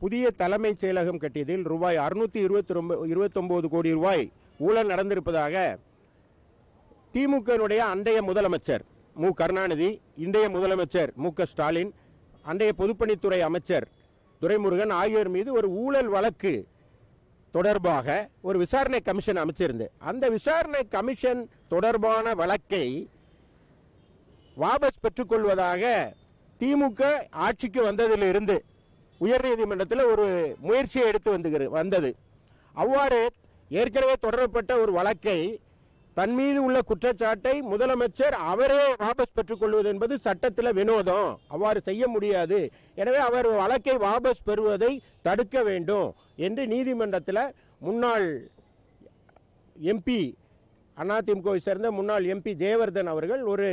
புதிய தலைமைச் செயலகம் கட்டியதில் ரூபாய் அறுநூத்தி இருபத்தி இருபத்தொன்பது கோடி ரூபாய் ஊழல் நடந்திருப்பதாக திமுகனுடைய அந்தைய முதலமைச்சர் மு. கருணாநிதி இன்றைய முதலமைச்சர் மு. க. ஸ்டாலின் அன்றைய பொதுப்பணித்துறை அமைச்சர் துரைமுருகன் ஆகியோர் மீது ஒரு ஊழல் வழக்கு தொடர்பாக ஒரு விசாரணை கமிஷன் அமைச்சிருந்து அந்த விசாரணை கமிஷன் தொடர்பான வழக்கை வாபஸ் பெற்றுக்கொள்வதாக திமுக ஆட்சிக்கு வந்ததிலிருந்து உயர்நீதிமன்றத்தில் ஒரு முயற்சியை எடுத்து வந்துகிறது வந்தது. அவ்வாறு ஏற்கனவே தொடரப்பட்ட ஒரு வழக்கை தன் மீது உள்ள குற்றச்சாட்டை முதலமைச்சர் அவரே வாபஸ் பெற்றுக் கொள்வது என்பது சட்டத்தில் வினோதம். அவ்வாறு செய்ய முடியாது. எனவே அவர் வழக்கை வாபஸ் பெறுவதை தடுக்க வேண்டும் என்று நீதிமன்றத்தில் முன்னாள் எம்பி அதிமுகவை சேர்ந்த முன்னாள் எம்பி ஜெயவர்தன் அவர்கள் ஒரு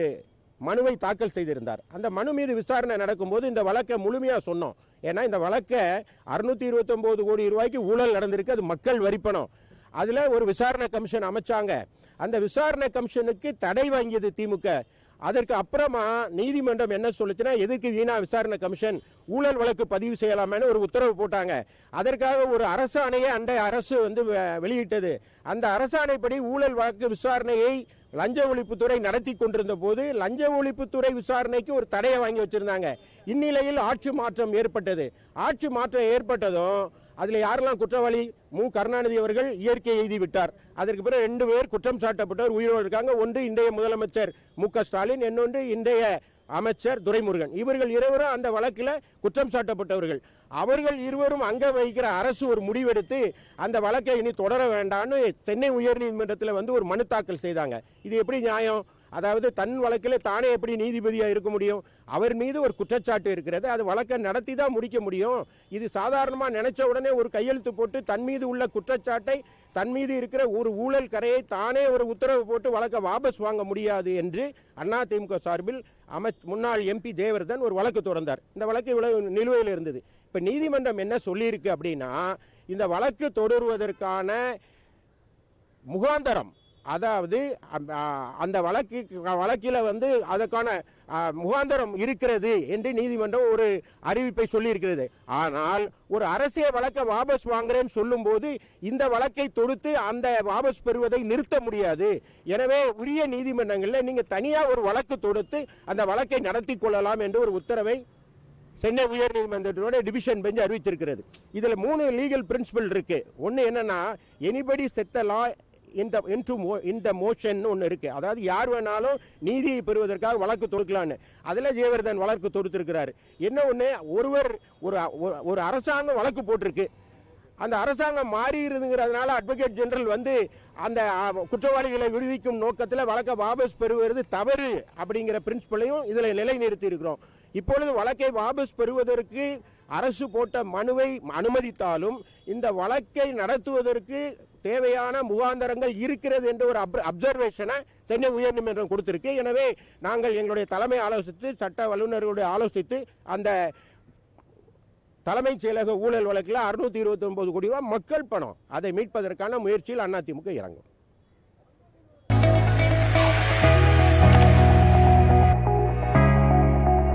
மனுவை தாக்கல் செய்திருந்தார். அந்த மனு மீது விசாரணை நடக்கும்போது இந்த வழக்கை முழுமையாக சொன்னோம். ஏன்னா இந்த வழக்கை அறுநூத்தி இருபத்தி கோடி ரூபாய்க்கு ஊழல் நடந்திருக்கு அது மக்கள் வரிப்பணம் அதுல ஒரு விசாரணை கமிஷன் அமைச்சாங்க. அந்த விசாரணை கமிஷனுக்கு தடை வாங்கியது திமுக. அதற்கு அப்புறமா நீதிமன்றம் என்ன சொல்லுச்சுன்னா எதுக்கு வீணா விசாரணை கமிஷன்? ஊழல் வழக்கு பதிவு செய்யலாமேன்னு ஒரு உத்தரவு போட்டாங்க. அதற்காக ஒரு அரசாணையை அண்டை அரசு வந்து வெ- வெளியிட்டது. அந்த அரசாணைப்படி ஊழல் வழக்கு விசாரணையை லஞ்ச ஒழிப்புத்துறை நடத்தி கொண்டிருந்த போது லஞ்ச ஒழிப்புத்துறை விசாரணைக்கு ஒரு தடையை வாங்கி வச்சிருந்தாங்க. இந்நிலையில் ஆட்சி மாற்றம் ஏற்பட்டது. ஆட்சி மாற்றம் ஏற்பட்டதும் அதுல யாரெல்லாம் குற்றவாளி? மு. கருணாநிதி அவர்கள் இயற்கை எழுதி விட்டார். அதற்கு பிறகு ரெண்டு பேர் குற்றம் சாட்டப்பட்டவர் உயிரோடு இருக்காங்க. ஒன்று இன்றைய முதலமைச்சர் மு. க. ஸ்டாலின் இன்னொன்று இன்றைய அமைச்சர் துரைமுருகன். இவர்கள் இருவரும் அந்த வழக்கில் குற்றம் சாட்டப்பட்டவர்கள். அவர்கள் இருவரும் அங்க வைக்கிற அரசு ஒரு முடிவெடுத்து அந்த வழக்கை இனி தொடர வேண்டாம்னு சென்னை உயர்நீதிமன்றத்தில் வந்து ஒரு மனு தாக்கல் செய்தாங்க. இது எப்படி நியாயம்? அதாவது தன் வழக்கில் தானே எப்படி நீதிபதியாக இருக்க முடியும்? அவர் மீது ஒரு குற்றச்சாட்டு இருக்கிறது. அது வழக்கை நடத்தி தான் முடிக்க முடியும். இது சாதாரணமாக நினைச்ச உடனே ஒரு கையெழுத்து போட்டு தன் மீது உள்ள குற்றச்சாட்டை தன் மீது இருக்கிற ஒரு ஊழல் கரையை தானே ஒரு உத்தரவு போட்டு வழக்கை வாபஸ் வாங்க முடியாது என்று அதிமுக சார்பில் அமைச் முன்னாள் எம்பி தேவர்தன் ஒரு வழக்கு தொடர்ந்தார். இந்த வழக்கு இவ்வளவு நிலுவையில் இருந்தது. இப்ப நீதிமன்றம் என்ன சொல்லியிருக்கு அப்படின்னா இந்த வழக்கு தொடருவதற்கான முகாந்தரம் அதாவது அந்த வழக்கு வழக்கில் வந்து அதற்கான முகாந்தரம் இருக்கிறது என்று நீதிமன்றம் ஒரு அறிவிப்பை சொல்லியிருக்கிறது. ஆனால் ஒரு அரசியல் வழக்கை வாபஸ் வாங்குறேன்னு சொல்லும்போது இந்த வழக்கை தொடுத்து அந்த வாபஸ் பெறுவதை நிறுத்த முடியாது. எனவே உரிய நீதிமன்றங்களில் நீங்க தனியா ஒரு வழக்கு தொடுத்து அந்த வழக்கை நடத்தி கொள்ளலாம் என்று ஒரு உத்தரவை சென்னை உயர்நீதிமன்றத்தினோட டிவிஷன் பெஞ்ச் அறிவித்திருக்கிறது. இதுல மூணு லீகல் பிரின்சிபல் இருக்கு. ஒன்னு என்னன்னா எனிபடி செத்த லா இந்த இன்டு இந்த மோஷன் ஒன்று இருக்கு. அதாவது யார் வேணாலும் நீதியை பெறுவதற்காக வழக்கு தொடுக்கலான்னு. அதில் ஜெயவர்தன் வழக்கு தொடுத்திருக்கிறாரு. என்ன ஒன்று ஒருவர் ஒரு ஒரு- அரசாங்கம் வழக்கு போட்டிருக்கு. அந்த அரசாங்கம் மாறி இருந்துங்கிறதுனால அட்வொகேட் ஜெனரல் வந்து அந்த குற்றவாளிகளை விடுவிக்கும் நோக்கத்தில் வழக்கை வாபஸ் பெறுவது தவறு அப்படிங்கிற பிரின்சிபலையும் இதில் நிலைநிறுத்தி இருக்கிறோம் இப்பொழுது வழக்கை வாபஸ் பெறுவதற்கு அரசு போட்ட மனுவை அனுமதித்தாலும் இந்த வழக்கை நடத்துவதற்கு தேவையான முகாந்தரங்கள் இருக்கிறது என்ற ஒரு அப்சர்வேஷனை சென்னை உயர்நீதிமன்றம் கொடுத்திருக்கு. எனவே நாங்கள் எங்களுடைய தலைமை ஆலோசித்து சட்ட வல்லுநர்களுடைய ஆலோசித்து அந்த தலைமைச் செயலக ஊழல் வழக்கில் அறுநூத்தி இருபத்தி ஒன்பது கோடி ரூபாய் மக்கள் பணம் அதை மீட்பதற்கான முயற்சியில் அதிமுக இறங்கும்.